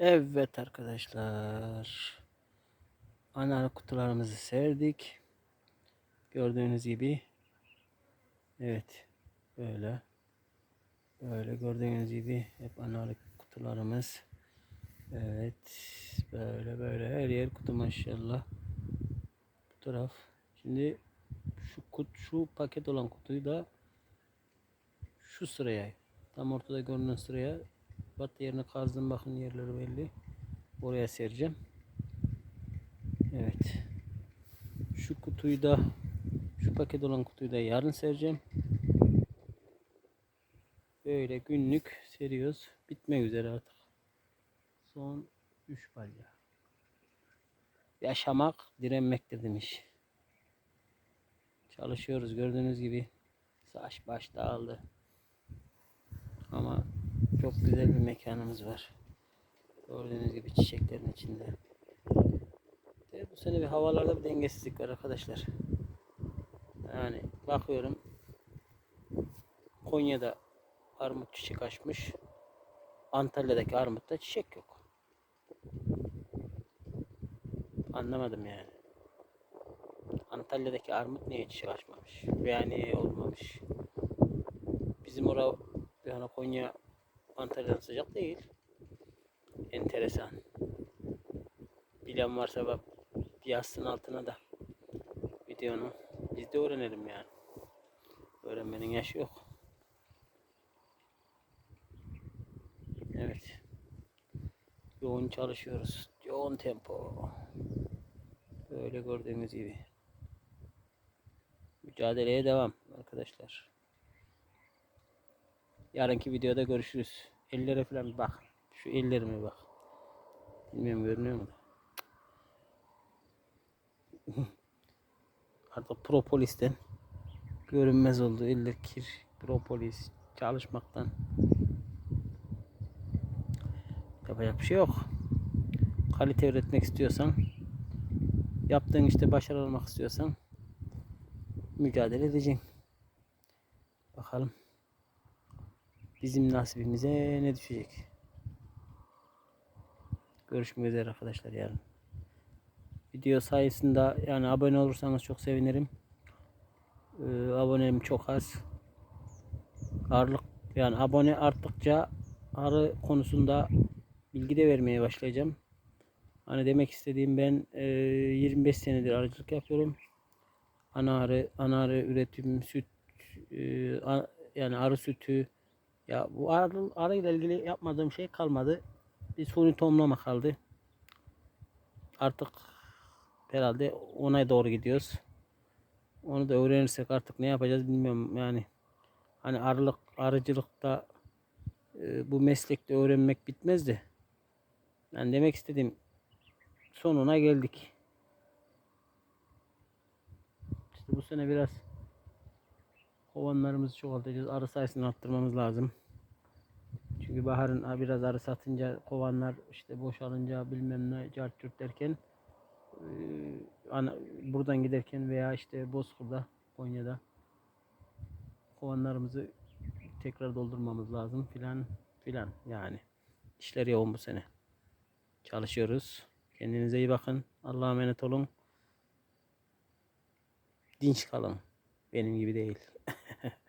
Evet arkadaşlar. Ana kutularımızı serdik. Gördüğünüz gibi. Evet. Böyle. Böyle gördüğünüz gibi hep analık kutularımız. Evet. Böyle böyle her yer kutu maşallah. Bu taraf. Şimdi şu kut şu paket olan kutuyu da şu sıraya tam ortada görünen sıraya bat yerine kazdım bakın yerleri belli. Oraya sereceğim. Evet. Şu kutuyu da şu paket olan kutuyu da yarın sereceğim. Böyle günlük seriyoruz. Bitmek üzere artık. Son 3 balya. Yaşamak direnmektir demiş. Çalışıyoruz gördüğünüz gibi. Saç baş dağıldı. Ama çok güzel bir mekanımız var. Gördüğünüz gibi çiçeklerin içinde. De bu sene bir havalarda bir dengesizlik var arkadaşlar. Yani bakıyorum Konya'da armut çiçek açmış. Antalya'daki armutta çiçek yok. Anlamadım yani. Antalya'daki armut niye çiçek açmamış? Veya niye olmamış? Bizim orada yani Konya Antalya'dan sıcak değil. Enteresan. Bilen varsa bak yazsın altına da videonu. Biz de öğrenelim yani. Öğrenmenin yaşı yok. Evet. Yoğun çalışıyoruz. Yoğun tempo. Böyle gördüğünüz gibi. Mücadeleye devam arkadaşlar. Yarınki videoda görüşürüz. Ellere falan bir bak. Şu ellerime bak. Bilmiyorum görünüyor mu? Artık propolisten görünmez oldu. Eller kir, propolis çalışmaktan. Yapacak bir şey yok. Kalite üretmek istiyorsan, yaptığın işte başarılı olmak istiyorsan mücadele edeceksin. Bakalım bizim nasibimize ne düşecek. Görüşmek üzere arkadaşlar yarın. Video sayesinde yani abone olursanız çok sevinirim. Ee, abonem çok az. Ağırlık yani abone arttıkça arı konusunda bilgi de vermeye başlayacağım. Hani demek istediğim ben e, 25 senedir arıcılık yapıyorum. Ana arı, ana arı üretim, süt, e, a- yani arı sütü. Ya bu arı, arı ile ilgili yapmadığım şey kalmadı. Bir suni tohumlama kaldı. Artık herhalde ona doğru gidiyoruz. Onu da öğrenirsek artık ne yapacağız bilmiyorum yani. Hani arılık, arıcılıkta e, bu meslekte öğrenmek bitmez de. Ben demek istediğim sonuna geldik. İşte bu sene biraz kovanlarımızı çoğaltacağız. Arı sayısını arttırmamız lazım. Çünkü baharın ha, biraz arı satınca kovanlar işte boşalınca bilmem ne cart curt derken ana, buradan giderken veya işte Bozkır'da Konya'da kovanlarımızı tekrar doldurmamız lazım filan filan yani. İşler yoğun bu sene. Çalışıyoruz. Kendinize iyi bakın. Allah'a emanet olun. Dinç kalın. Benim gibi değil.